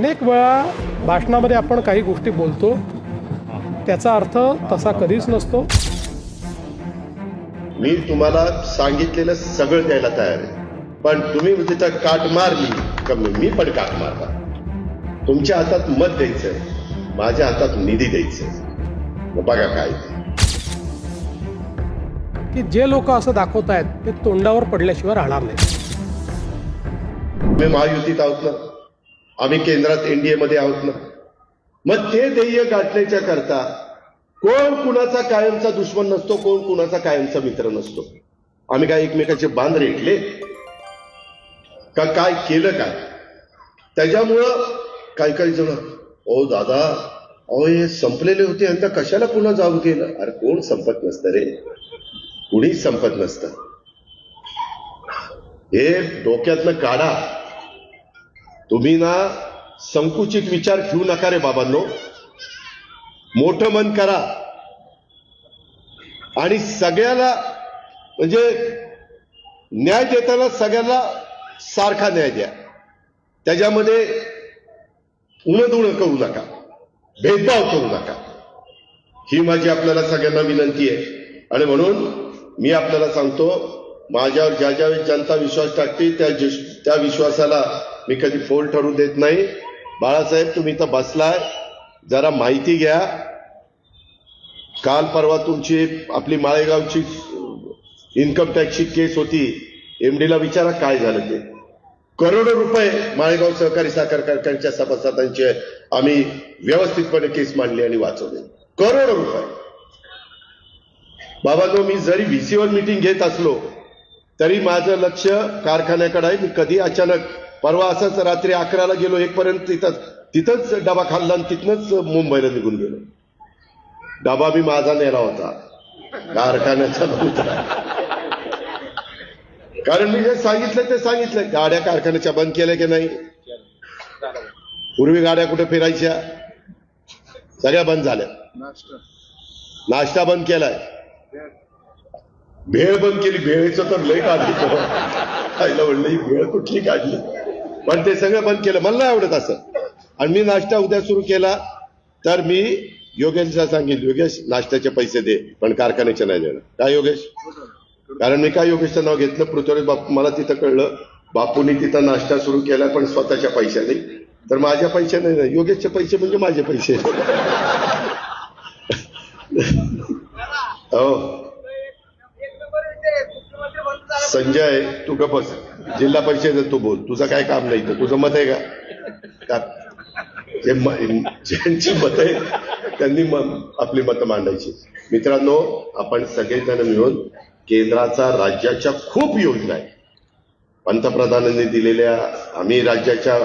अनेक वेळा भाषणामध्ये आपण काही गोष्टी बोलतो. त्याचा अर्थ तसा कधीच नसतो. मी तुम्हाला सांगितलेलं सगळं द्यायला तयार आहे. पण तुम्ही तिथं काट मारली का मी मी पण काट मारला तुमच्या हातात मत द्यायचंय माझ्या हातात निधी द्यायचंय मग बघा काय. की जे लोक असं दाखवत आहेत ते तोंडावर पडल्याशिवाय राहणार नाही. आम्ही महायुतीत आहोत ना? आम्ही केंद्रात एनडीए मध्ये आहोत ना. मग ते ध्येय गाठण्याच्या करता कोण कुणाचा कायमचा दुश्मन नसतो कोण कुणाचा कायमचा मित्र नसतो. आम्ही काय एकमेकाचे बांध रेटले? का काय केलं काय? त्याच्यामुळं काही काही जण ओ दादा अहो हे संपलेले होते आता कशाला पुन्हा जाऊ केलं अरे कोण संपत नसतं रे? कुणीच संपत नसतं. हे डोक्यातनं काढा. तुम्ही ना संकुचित विचार घेऊ नका रे बाबांनो. मोठं मन करा. आणि सगळ्याला म्हणजे न्याय देताना सगळ्यांना सारखा न्याय द्या. त्याच्यामध्ये उणदुणं करू नका. भेदभाव करू नका. ही माझी आपल्याला सगळ्यांना विनंती आहे. आणि म्हणून मी आपल्याला सांगतो माझ्यावर ज्या ज्या वेळी जनता विश्वास टाकते त्या त्या विश्वासाला मी कधी फोन ठरू देत नाही. बाळासाहेब तुम्ही इथं बसलाय. जरा माहिती घ्या. काल परवा तुमची आपली माळेगावची इन्कम टॅक्सची केस होती. एम डीला विचारा काय झालं ते. करोडो रुपये माळेगाव सहकारी साखर कारखान्याच्या सभासदांचे आम्ही व्यवस्थितपणे केस मांडली आणि वाचवले. करोडो रुपये. बाबा मी जरी व्हीसीवर मीटिंग घेत असलो तरी माझं लक्ष कारखान्याकडे आहे. मी कधी अचानक परवा असंच रात्री अकराला गेलो एकपर्यंत तिथंच तिथं तिथंच डबा खाल्ला आणि तिथनंच मुंबईला निघून गेलो. डबा मी माझा नेला होता. कारखान्याचा नव्हता कारण मी जे सांगितलं ते सांगितलं. गाड्या कारखान्याच्या बंद केल्या की नाही? पूर्वी गाड्या कुठे फिरायच्या? सगळ्या बंद झाल्या. नाश्ता बंद केलाय. भेळ बंद केली. भेळेचं तर लय काढली तो. म्हणलं ही भेळ कुठली काढली? पण ते सगळं बंद केलं. मला नाही आवडत असं. आणि मी नाश्ता उद्या सुरू केला तर मी योगेशला सांगेल योगेश नाश्त्याचे पैसे दे पण कारखान्याचे नाही देणार. काय योगेश? कारण मी काय योगेशचं नाव घेतलं? पृथ्वीराज बापू मला तिथं कळलं. बापूंनी तिथं नाश्ता सुरू केला पण स्वतःच्या पैशाने तर माझ्या पैशाने नाही. योगेशचे पैसे म्हणजे माझे पैसे. हो. संजय तू गपस जिल्हा परिषदेत तू बोल. तुझं काय काम नाही तर तुझं मत आहे का? जे ज्यांची मत आहे त्यांनी आपली मतं मांडायची. मित्रांनो आपण सगळेजण मिळून केंद्राचा राज्याच्या खूप योजना आहे पंतप्रधानांनी दिलेल्या आम्ही राज्याच्या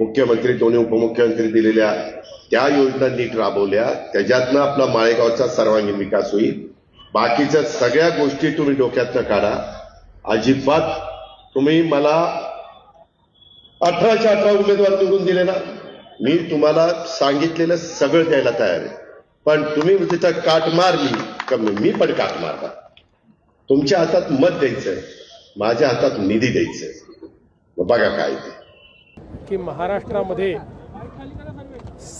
मुख्यमंत्री दोन्ही उपमुख्यमंत्री दिलेल्या त्या योजना नीट राबवल्या. त्याच्यातनं आपला माळेगावचा सर्वांगीण विकास होईल. बाकीच्या सगळ्या गोष्टी तुम्ही डोक्यातनं काढा. अजिबात तुम्ही मला अठराशे अठरा उमेदवार निवडून दिले ना मी तुम्हाला सांगितलेलं सगळं द्यायला तयार आहे. पण तुम्ही तिथं काट मारली का मी मी पण काट मारला तुमच्या हातात मत द्यायचंय माझ्या हातात निधी द्यायचंय. मग बघा काय ते. की महाराष्ट्रामध्ये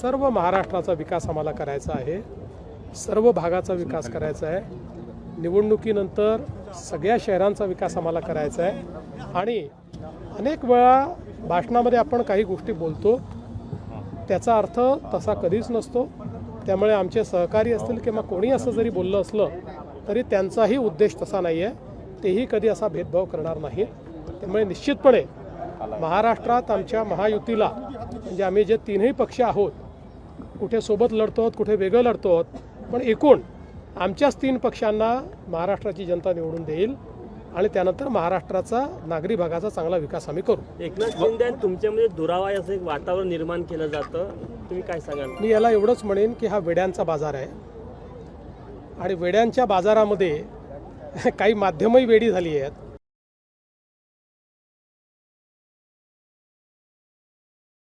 सर्व महाराष्ट्राचा विकास आम्हाला करायचा आहे सर्व भागाचा विकास करायचा आहे. निवडणुकीनंतर सगळ्या शहरांचा विकास आम्हाला करायचा आहे. आणि अनेक वेळा भाषणामध्ये आपण काही गोष्टी बोलतो त्याचा अर्थ तसा कधीच नसतो. त्यामुळे आमचे सहकारी असतील किंवा कोणी असं जरी बोललं असलं तरी त्यांचाही उद्देश तसा नाही आहे. तेही कधी असा भेदभाव करणार नाही. त्यामुळे निश्चितपणे महाराष्ट्रात आमच्या महायुतीला म्हणजे आम्ही जे तीनही पक्ष आहोत कुठे सोबत लढतो आहोत कुठे वेगळं लढतो आहोत पण एकूण आमच्याच तीन पक्षांना महाराष्ट्राची जनता निवडून देईल आणि त्यानंतर महाराष्ट्राचा नागरी भागाचा चांगला विकास आम्ही करू. एकनाथ शिंदे आणि तुमच्यामध्ये दुरावा असं एक वातावरण निर्माण केलं जातं. तुम्ही काय सांगाल? मी याला एवढंच म्हणेन की हा वेड्यांचा बाजार आहे. आणि वेड्यांच्या बाजारामध्ये काही माध्यमही वेडी झाली आहेत.